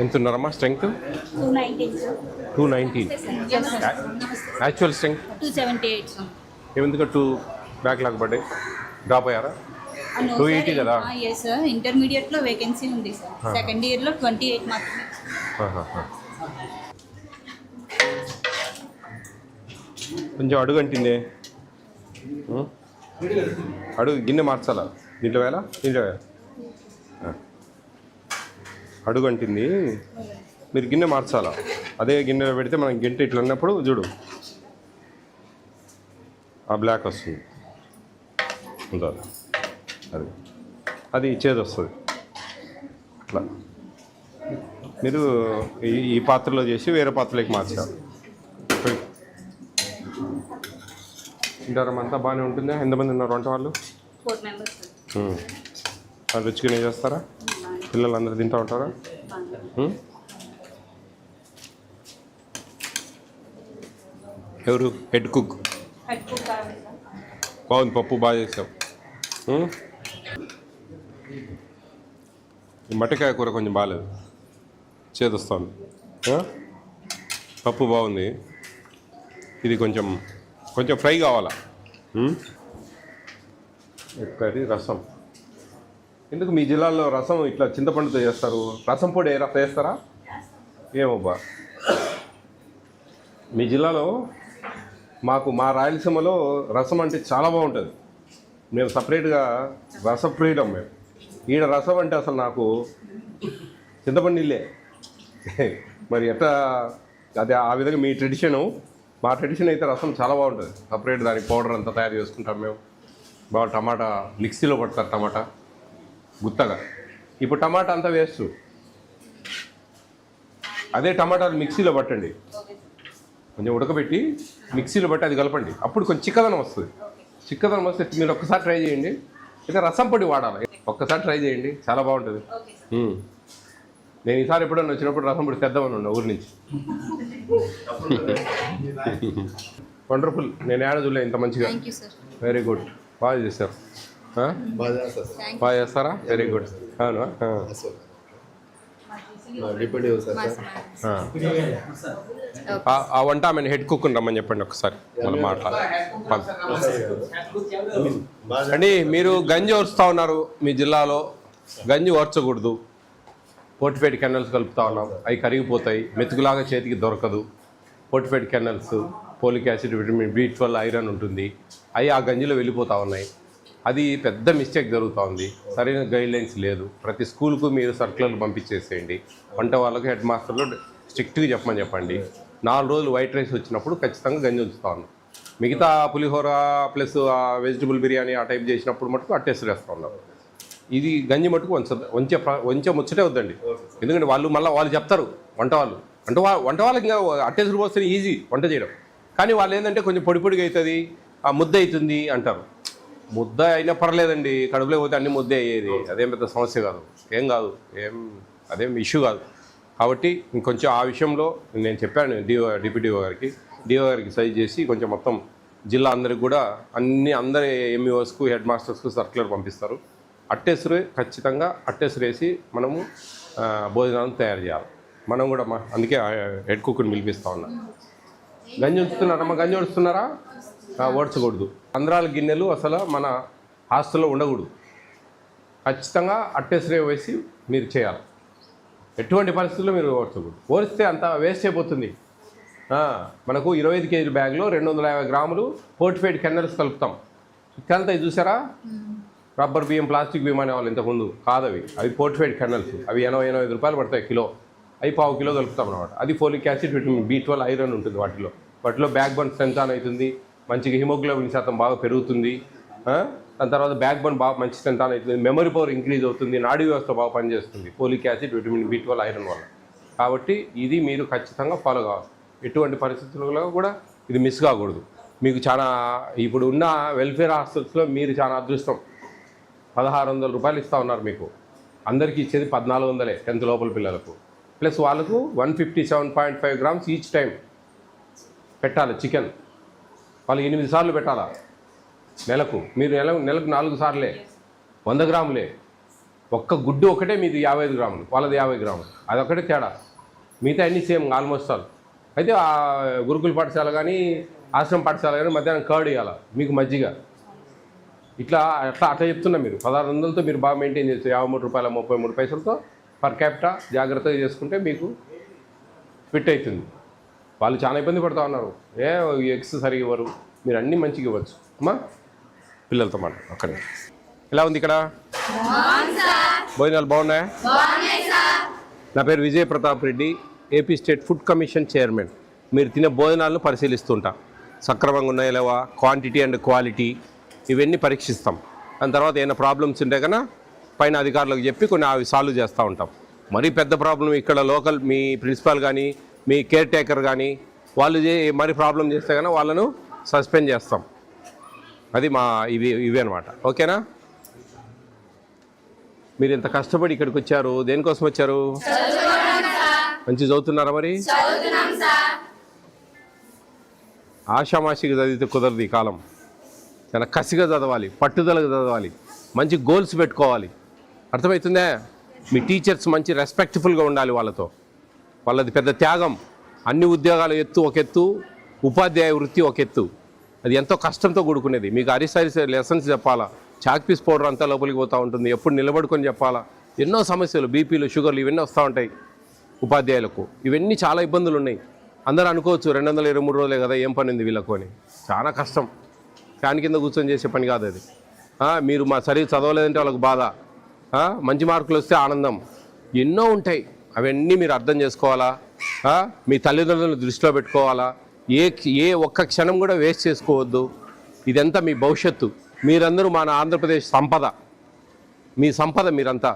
ఎంత ఉన్నారమ్మా strength two nineteen actual strength two seventy eight ఏమెందుకు two backlog పడ్డాయి? Drop అయ్యారా? టూ ఎయిటీ కదా? ఎస్ సార్ ఇంటర్మీడియట్లో వేకెన్సీ ఉంది సార్. సెకండ్ ఇయర్లో ట్వంటీ ఎయిట్ మాత్రమే. కొంచెం అడుగు అంటిందే? అడుగు గిన్నె మార్చాలా? దీంట్లో వేలా దీంట్లో ఆ. అడుగు అంటింది మీరు గిన్నె మార్చాలా? అదే గిన్నెలో పెడితే మనం గింట ఇట్లా అన్నప్పుడు చూడు. ఆ బ్లాక్ వస్తుంది. ఉందా? అది. అది చేదు వస్తుంది. అట్లా. మీరు ఈ ఈ పాత్రలో చేసి వేరే పాత్రలోకి మార్చారు తింటారా అంతా బాగానే ఉంటుందా? ఎంతమంది ఉన్నారు వంట. వాళ్ళు రుచిగానే చేస్తారా? పిల్లలు అందరూ తింటూ ఉంటారా? ఎవరు? Head cook. బాగుంది పప్పు బాగా చేసావు. ఉం? ఈ కూర కొంచెం బాగాలేదు. చేదొస్తుంది. పప్పు బాగుంది. ఇది కొంచెం కొంచెం ఫ్రై కావాలా? కర్రీ రసం. ఎందుకు మీ జిల్లాలో రసం ఇట్లా చింతపండుతో చేస్తారు? రసం పొడి ఏ రసం వేస్తారా ఏమబ్బా? మీ జిల్లాలో మాకు మా రాయలసీమలో రసం అంటే చాలా బాగుంటుంది. మేము సపరేట్గా రసప్రియులం మేము. ఈడ రసం అంటే అసలు నాకు చింతపండు నీళ్ళే మరి ఎట్లా అదే ఆ విధంగా మీ ట్రెడిషను మా ట్రెడిషన్ అయితే రసం చాలా బాగుంటుంది. సపరేట్ దానికి పౌడర్ అంతా తయారు చేసుకుంటాం మేము. బాగా టమాటా మిక్సీలో పడతారు టమాటా. గుత్తగా. ఇప్పుడు టమాటా అంతా వేస్ట్. అదే టమాటాలు మిక్సీలో పట్టండి. కొంచెం ఉడకబెట్టి మిక్సీలో బట్టి అది కలపండి. అప్పుడు కొంచెం చిక్కదనం వస్తుంది. చిక్కదనం వస్తే మీరు ఒక్కసారి ట్రై చేయండి. అయితే రసం పొడి వాడాలి. ఒక్కసారి ట్రై చేయండి. చాలా బాగుంటుంది. నేను ఈసారి ఎప్పుడన్నా వచ్చినప్పుడు రసం పొడి తెద్దామని ఉన్నా ఊరి నుంచి. వండర్ఫుల్ నేను ఏడ చూడలే ఇంత మంచిగా. వెరీ గుడ్ బాగా చేశారు? బాగా చేస్తారు? వెరీ గుడ్ అవునా? ఆ. వంట ఆమెను హెడ్ కుక్ రమ్మని చెప్పండి ఒకసారి. మళ్ళీ మాట్లాడాలి అండి మీరు గంజి ఓర్చుతా ఉన్నారు మీ జిల్లాలో. గంజి ఓర్చకూడదు. పోర్టిఫైడ్ కెనల్స్ కలుపుతా ఉన్నాం. అవి కరిగిపోతాయి. మెతుకులాగా చేతికి దొరకదు. Fortified kernels folic acid vitamin B twelve iron ఉంటుంది. అవి ఆ గంజిలో వెళ్ళిపోతూ ఉన్నాయి. అది పెద్ద మిస్టేక్ జరుగుతుంది. సరైన గైడ్ లైన్స్ లేదు. ప్రతి స్కూల్కు మీరు సర్కులర్లు పంపించేసేయండి. వంట వాళ్ళకు హెడ్ మాస్టర్లు స్ట్రిక్ట్గా చెప్పమని చెప్పండి. నాలుగు రోజులు వైట్ రైస్ వచ్చినప్పుడు ఖచ్చితంగా గంజి ఉంచుతాను. మిగతా పులిహోర ప్లస్ వెజిటబుల్ బిర్యానీ ఆ టైప్ చేసినప్పుడు మటుకు అట్టేసి వేస్తూ ఉన్నాం ఇది గంజి మటుకు వంచ వంచే వంచే ముచ్చటే వద్దండి. ఎందుకంటే వాళ్ళు మళ్ళీ వాళ్ళు చెప్తారు వంట వాళ్ళు. వంట వంట వాళ్ళకి ఇంకా అట్టేసుడు పోస్తే ఈజీ వంట చేయడం. కానీ వాళ్ళు ఏంటంటే కొంచెం పొడి పొడిగా అవుతుంది ఆ ముద్ద అవుతుంది అంటారు. ముద్ద అయినా పర్లేదండి. కడుపులో పోతే అన్ని ముద్దే అయ్యేది. అదేం పెద్ద సమస్య కాదు. ఏం కాదు. ఏం అదేం ఇష్యూ కాదు. కాబట్టి ఇంకొంచెం ఆ విషయంలో నేను చెప్పాను డిఓ డిప్యూటీఓ గారికి. డిఓ గారికి సైజ్ చేసి కొంచెం మొత్తం జిల్లా అందరికి కూడా అన్ని అందరి ఎంఈఓస్కు హెడ్ మాస్టర్స్కు సర్క్యులర్ పంపిస్తారు. అట్టెసరు ఖచ్చితంగా అట్టెసరు వేసి మనము భోజనాలను తయారు చేయాలి. మనం కూడా మా అందుకే హెడ్ కుక్ని పిలిపిస్తూ ఉన్నాం. గంజి ఉంచుతున్నారమ్మా? గంజి ఉంచుతున్నారా ఓడ్చకూడదు అందరాల గిన్నెలు అసలు మన హాస్టల్లో ఉండకూడదు. ఖచ్చితంగా అట్టేసరే వేసి మీరు చేయాలి. ఎటువంటి పరిస్థితుల్లో మీరు ఓడ్చకూడదు ఓడిస్తే అంత వేస్ట్ అయిపోతుంది. మనకు ఇరవై ఐదు కేజీల బ్యాగ్లో రెండు వందల యాభై గ్రాములు ఫోర్టిఫైడ్ కెన్నల్స్ కలుపుతాం. కలుతాయి చూసారా? రబ్బర్ బియ్యం ప్లాస్టిక్ బియ్యం అనేవాళ్ళు ఇంతకుముందు కాదవి. అవి ఫోర్టిఫైడ్ కెన్నల్స్. అవి ఎనభై ఎనభై ఐదు రూపాయలు పడతాయి కిలో. అవి పావు కిలో కలుపుతాం అనమాట అది folic acid vitamin B twelve iron ఉంటుంది వాటిలో. వాటిలో బ్యాక్ బోన్ స్ట్రెంత్ ఆన్ అవుతుంది. మంచిగా హిమోగ్లోబిన్ శాతం బాగా పెరుగుతుంది దాని తర్వాత బ్యాక్ బోన్ బాగా మంచి స్ట్రెంత్ అవుతుంది మెమరీ పవర్ ఇంక్రీజ్ అవుతుంది నాడీ వ్యవస్థ బాగా పనిచేస్తుంది folic acid vitamin B twelve iron వల్ల. కాబట్టి ఇది మీరు ఖచ్చితంగా ఫాలో కావాలి. ఎటువంటి పరిస్థితుల్లో కూడా ఇది మిస్ కాకూడదు. మీకు చాలా ఇప్పుడు ఉన్న వెల్ఫేర్ హాస్టల్స్లో మీరు చాలా అదృష్టం. పదహారు వందల రూపాయలు ఇస్తూ ఉన్నారు మీకు. అందరికీ ఇచ్చేది పద్నాలుగు వందలే టెన్త్ లోపల పిల్లలకు. ప్లస్ వాళ్ళకు one fifty seven point five grams each time పెట్టాలి చికెన్. వాళ్ళు ఎనిమిది సార్లు పెట్టాలా? నెలకు. మీరు నెల నెలకు నాలుగు సార్లే. వంద గ్రాములే. ఒక్క గుడ్డు ఒకటే మీది యాభై ఐదు గ్రాములు. వాళ్ళది యాభై గ్రాములు. అదొక్కటే తేడా. మిగతా అన్నీ సేమ్ ఆల్మోస్ట్ ఆల్. అయితే ఆ గురుకుల పాఠశాల కానీ ఆశ్రమ పాఠశాల కానీ మధ్యాహ్నం కర్డ్ ఇవ్వాల మీకు మజ్జిగ. ఇట్లా అట్లా అట్లా చెప్తున్నా మీరు. పదహారు వందలతో మీరు బాగా మెయింటైన్ చేస్తారు యాభై మూడు రూపాయల ముప్పై మూడు పైసలతో పర్ క్యాపిటా జాగ్రత్తగా చేసుకుంటే మీకు ఫిట్ అవుతుంది. వాళ్ళు చాలా ఇబ్బంది పడుతూ ఉన్నారు. ఏ ఎగ్స్ సరిగా ఇవ్వరు. మీరు అన్నీ మంచిగా ఇవ్వచ్చు. అమ్మా పిల్లలతో మాట అక్కడే. ఎలా ఉంది ఇక్కడ? భోజనాలు బాగున్నాయా? నా పేరు Vijay Pratap Reddy AP state food commission chairman మీరు తినే భోజనాలను పరిశీలిస్తుంటా. సక్రమంగా ఉన్నాయా లేవా? క్వాంటిటీ అండ్ క్వాలిటీ ఇవన్నీ పరీక్షిస్తాం. దాని తర్వాత ఏమైనా ప్రాబ్లమ్స్ ఉంటే కన్నా పైన అధికారులకు చెప్పి కొన్ని అవి సాల్వ్ చేస్తూ ఉంటాం. మరీ పెద్ద ప్రాబ్లం ఇక్కడ లోకల్ మీ ప్రిన్సిపాల్ కానీ మీ కేర్ టేకర్ కానీ వాళ్ళు మరి ప్రాబ్లం చేస్తే కానీ వాళ్ళను సస్పెండ్ చేస్తాం. అది మా ఇవి ఇవి అనమాట ఓకేనా? మీరు ఇంత కష్టపడి ఇక్కడికి వచ్చారు దేనికోసం వచ్చారు? మంచి చదువుతున్నారా మరి? ఆషామాషిగా చదివితే కుదరదు ఈ కాలం. చాలా కసిగా చదవాలి పట్టుదలగా చదవాలి మంచి గోల్స్ పెట్టుకోవాలి. అర్థమవుతుందే? మీ టీచర్స్ మంచి రెస్పెక్ట్ఫుల్గా ఉండాలి వాళ్ళతో. వాళ్ళది పెద్ద త్యాగం. అన్ని ఉద్యోగాలు ఎత్తు ఒక ఎత్తు ఉపాధ్యాయ వృత్తి ఒక ఎత్తు. అది ఎంతో కష్టంతో కూడుకునేది. మీకు అరిసరిసే లెసన్స్ చెప్పాలా? చాక్ పీస్ పౌడర్ అంతా లోపలికి పోతూ ఉంటుంది. ఎప్పుడు నిలబడుకొని చెప్పాలా? ఎన్నో సమస్యలు బీపీలు షుగర్లు ఇవన్నీ వస్తూ ఉంటాయి ఉపాధ్యాయులకు. ఇవన్నీ చాలా ఇబ్బందులు ఉన్నాయి అందరూ అనుకోవచ్చు రెండు వందల ఇరవై మూడు రోజులే కదా ఏం పని ఉంది వీళ్ళకు అని. చాలా కష్టం. ఫ్యాన్ కింద కూర్చొని చేసే పని కాదు అది. మీరు మా సరిగ్గా చదవలేదంటే వాళ్ళకి బాధ. మంచి మార్కులు వస్తే ఆనందం. ఎన్నో ఉంటాయి. అవన్నీ మీరు అర్థం చేసుకోవాలా? మీ తల్లిదండ్రులను దృష్టిలో పెట్టుకోవాలా? ఏ ఏ ఒక్క క్షణం కూడా వేస్ట్ చేసుకోవద్దు. ఇదంతా మీ భవిష్యత్తు. మీరందరూ మన ఆంధ్రప్రదేశ్ సంపద. మీ సంపద మీరంతా.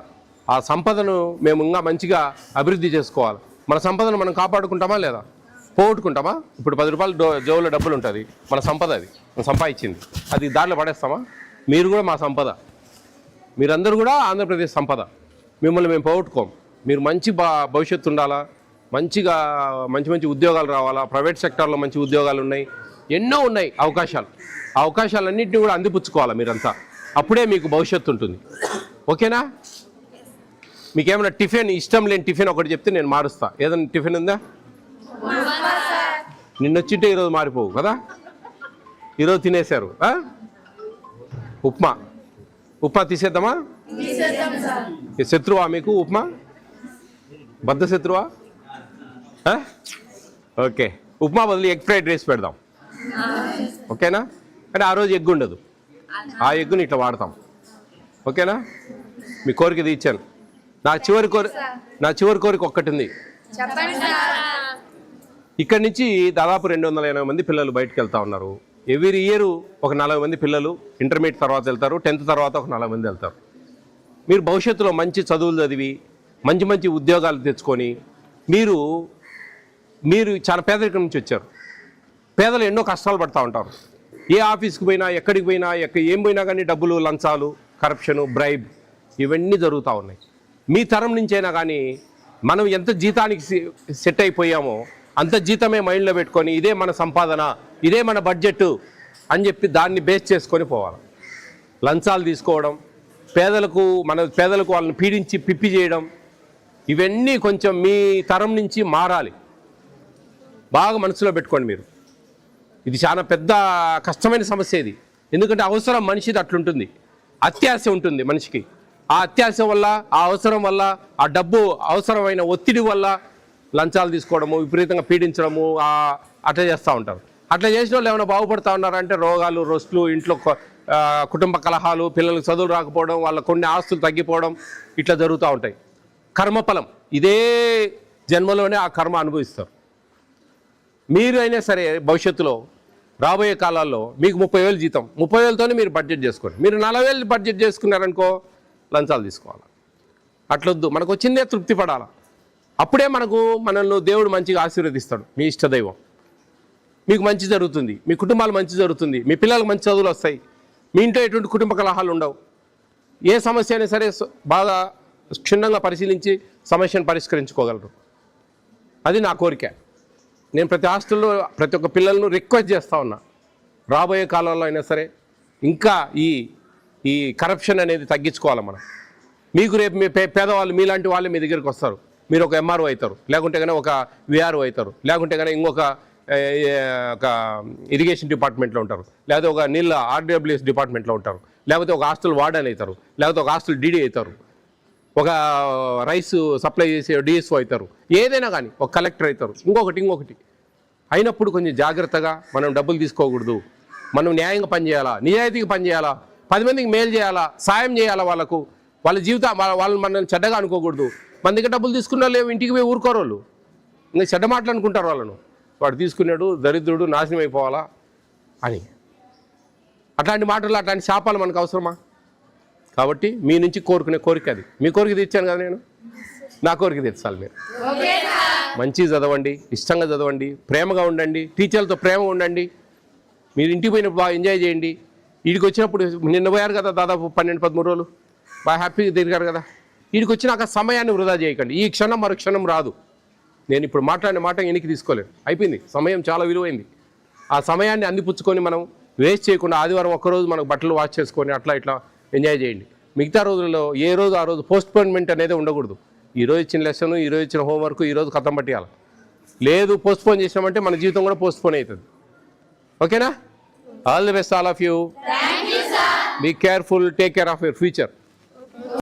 ఆ సంపదను మేము ఇంకా మంచిగా అభివృద్ధి చేసుకోవాలి. మన సంపదను మనం కాపాడుకుంటామా లేదా? పోగొట్టుకుంటామా? ఇప్పుడు పది రూపాయలు డో జోబులో డబ్బులు ఉంటుంది మన సంపద అది. మనం సంపాదించింది. అది దారిలో పడేస్తామా? మీరు కూడా మా సంపద. మీరందరూ కూడా ఆంధ్రప్రదేశ్ సంపద. మిమ్మల్ని మేము పోగొట్టుకోము మీరు మంచి బా భవిష్యత్తు ఉండాలా? మంచిగా మంచి మంచి ఉద్యోగాలు రావాలా? ప్రైవేట్ సెక్టార్లో మంచి ఉద్యోగాలు ఉన్నాయి. ఎన్నో ఉన్నాయి అవకాశాలు. ఆ అవకాశాలన్నింటినీ కూడా అందిపుచ్చుకోవాలా మీరంతా? అప్పుడే మీకు భవిష్యత్తు ఉంటుంది. ఓకేనా? మీకేమైనా టిఫిన్ ఇష్టం లేని టిఫిన్ ఒకటి చెప్తే నేను మారుస్తా. ఏదైనా టిఫిన్ ఉందా? నిన్నొచ్చింటే ఈరోజు మారిపోవు కదా? ఈరోజు తినేశారు? ఉప్మా. ఉప్మా తీసేద్దామా? శత్రువా మీకు ఉప్మా? బద్ద శత్రువా ఆ? ఓకే. ఉప్మా బదులు ఎగ్ ఫ్రైడ్ రైస్ పెడదాం. ఓకేనా? అంటే ఆ రోజు ఎగ్ ఉండదు. ఆ ఎగ్గుని ఇట్లా వాడతాం. ఓకేనా? మీ కోరిక తీర్చాను. నా చివరి కోరి నా చివరి కోరిక ఒక్కటి ఉంది ఇక్కడి నుంచి దాదాపు రెండు వందల ఎనభై మంది పిల్లలు బయటకు వెళ్తా ఉన్నారు. ఎవ్రీ ఇయర్ ఒక నలభై మంది పిల్లలు ఇంటర్మీడియట్ తర్వాత వెళ్తారు టెన్త్ తర్వాత ఒక నలభై మంది వెళ్తారు. మీరు భవిష్యత్తులో మంచి చదువులు చదివి మంచి మంచి ఉద్యోగాలు తెచ్చుకొని మీరు మీరు చాలా పేదరికం నుంచి వచ్చారు. పేదలు ఎన్నో కష్టాలు పడుతూ ఉంటారు. ఏ ఆఫీస్కి పోయినా ఎక్కడికి పోయినా ఎక్క ఏం పోయినా కానీ డబ్బులు లంచాలు కరప్షను బ్రైబ్ ఇవన్నీ జరుగుతూ ఉన్నాయి. మీ తరం నుంచైనా కానీ మనం ఎంత జీతానికి సె- సెట్ అయిపోయామో అంత జీతమే మైండ్లో పెట్టుకొని ఇదే మన సంపాదన ఇదే మన బడ్జెట్ అని చెప్పి దాన్ని బేస్ చేసుకొని పోవాలి. లంచాలు తీసుకోవడం పేదలకు మన పేదలకు వాళ్ళని పీడించి పిప్పి చేయడం ఇవన్నీ కొంచెం మీ తరం నుంచి మారాలి. బాగా మనసులో పెట్టుకోండి మీరు. ఇది చాలా పెద్ద కష్టమైన సమస్య ఇది. ఎందుకంటే అవసరం మనిషిది అట్లుంటుంది. అత్యాశ ఉంటుంది మనిషికి. ఆ అత్యాశ వల్ల ఆ అవసరం వల్ల ఆ డబ్బు అవసరమైన ఒత్తిడి వల్ల లంచాలు తీసుకోవడము విపరీతంగా పీడించడము అట్లా చేస్తూ ఉంటారు. అట్లా చేసిన వాళ్ళు ఏమైనా బాగుపడతా ఉన్నారంటే రోగాలు రొస్టులు ఇంట్లో కుటుంబ కలహాలు పిల్లలకు చదువులు రాకపోవడం వాళ్ళ కొన్ని ఆస్తులు తగ్గిపోవడం ఇట్లా జరుగుతూ ఉంటాయి. కర్మఫలం. ఇదే జన్మలోనే ఆ కర్మ అనుభవిస్తారు. మీరు అయినా సరే భవిష్యత్తులో రాబోయే కాలాల్లో మీకు ముప్పై వేలు జీతం. ముప్పై వేలతోనే మీరు బడ్జెట్ చేసుకోండి. మీరు నలభై వేలు బడ్జెట్ చేసుకున్నారనుకో లంచాలు తీసుకోవాలి? అట్లొద్దు. మనకు వచ్చిందే తృప్తి పడాలి? అప్పుడే మనకు మనల్ని దేవుడు మంచిగా ఆశీర్వదిస్తాడు. మీ ఇష్టదైవం మీకు మంచి జరుగుతుంది. మీ కుటుంబాలు మంచి జరుగుతుంది. మీ పిల్లలకు మంచి చదువులు వస్తాయి. మీ ఇంట్లో ఎటువంటి కుటుంబ కలహాలు ఉండవు. ఏ సమస్య అయినా సరే బాగా క్షుణ్ణంగా పరిశీలించి సమస్యను పరిష్కరించుకోగలరు. అది నా కోరిక. నేను ప్రతి హాస్టల్లో ప్రతి ఒక్క పిల్లలను రిక్వెస్ట్ చేస్తూ ఉన్నా. రాబోయే కాలంలో అయినా సరే ఇంకా ఈ ఈ కరప్షన్ అనేది తగ్గించుకోవాలి మనం. మీకు రేపు మీ పే- పేదవాళ్ళు మీలాంటి వాళ్ళు మీ దగ్గరికి వస్తారు. మీరు ఒక ఎంఆర్ఓ అవుతారు. లేకుంటే కానీ ఒక విఆర్ఓ అవుతారు. లేకుంటే కానీ ఇంకొక ఒక ఇరిగేషన్ డిపార్ట్మెంట్లో ఉంటారు. లేకపోతే ఒక నీళ్ళ ఆర్డబ్ల్యూఎస్ డిపార్ట్మెంట్లో ఉంటారు. లేకపోతే ఒక హాస్టల్ వార్డెన్ అవుతారు. లేకపోతే ఒక హాస్టల్ డీడీ అవుతారు. ఒక రైస్ సప్లై చేసే డిఎస్ఓ అవుతారు. ఏదైనా కానీ ఒక కలెక్టర్ అవుతారు. ఇంకొకటి ఇంకొకటి. అయినప్పుడు కొంచెం జాగ్రత్తగా మనం డబ్బులు తీసుకోకూడదు. మనం న్యాయంగా పనిచేయాలా నిజాయితీగా పనిచేయాలా పది మందికి మేలు చేయాలా? సాయం చేయాలా వాళ్ళకు? వాళ్ళ జీవితం వాళ్ళ మనల్ని చెడ్డగా అనుకోకూడదు. మన దగ్గర డబ్బులు తీసుకున్న లేవు ఇంటికి పోయి ఊరుకోరు వాళ్ళు. ఇంకా చెడ్డ మాటలు అనుకుంటారు వాళ్ళను. వాడు తీసుకున్నాడు దరిద్రుడు నాశనం అయిపోవాలా? అని. అట్లాంటి మాటలు అట్లాంటి శాపాలు మనకు అవసరమా? కాబట్టి మీ నుంచి కోరుకునే కోరిక అది. మీ కోరిక తీర్చాను కదా నేను? నా కోరిక తీర్చాలి మీరు. మంచిగా చదవండి ఇష్టంగా చదవండి ప్రేమగా ఉండండి టీచర్లతో ప్రేమగా ఉండండి. మీరు ఇంటికి పోయినప్పుడు బాగా ఎంజాయ్ చేయండి. వీడికి వచ్చినప్పుడు నిన్న పోయారు కదా దాదాపు పన్నెండు పదమూడు రోజులు. బాగా హ్యాపీగా తిరిగారు కదా. వీడికి వచ్చినాక సమయాన్ని వృధా చేయకండి. ఈ క్షణం మరు క్షణం రాదు. నేను ఇప్పుడు మాట్లాడిన మాట ఎనికి తీసుకోలేను. అయిపోయింది. సమయం చాలా విలువైంది. ఆ సమయాన్ని అందిపుచ్చుకొని మనం వేస్ట్ చేయకుండా ఆదివారం ఒక్కరోజు మనకు బట్టలు వాష్ చేసుకొని అట్లా ఇట్లా ఎంజాయ్ చేయండి. మిగతా రోజుల్లో ఏ రోజు ఆ రోజు పోస్ట్పోన్మెంట్ అనేది ఉండకూడదు. ఈ రోజు ఇచ్చిన లెసన్ ఈ రోజు ఇచ్చిన హోంవర్క్ ఈ రోజు కథం పట్టేయాలి. లేదు పోస్ట్పోన్ చేసినామంటే మన జీవితం కూడా పోస్ట్పోన్ అవుతుంది ఓకేనా? All the best all of you be careful take care of your future